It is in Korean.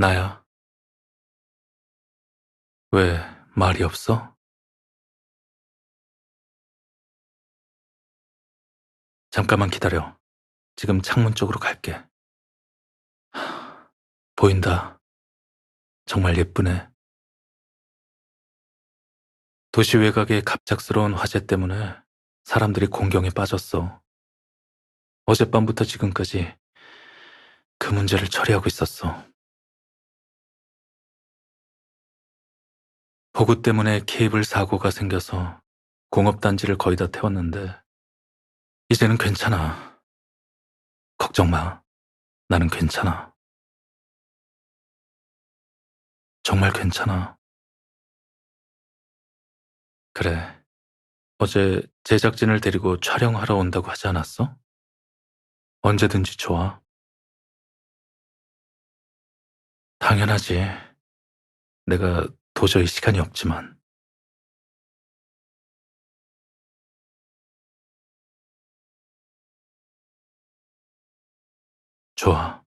나야. 왜 말이 없어? 잠깐만 기다려. 지금 창문 쪽으로 갈게. 하, 보인다. 정말 예쁘네. 도시 외곽의 갑작스러운 화재 때문에 사람들이 공경에 빠졌어. 어젯밤부터 지금까지 그 문제를 처리하고 있었어. 보구 때문에 케이블 사고가 생겨서 공업단지를 거의 다 태웠는데 이제는 괜찮아. 걱정 마. 나는 괜찮아. 정말 괜찮아. 그래. 어제 제작진을 데리고 촬영하러 온다고 하지 않았어? 언제든지 좋아. 당연하지. 내가 도저히 시간이 없지만. 좋아.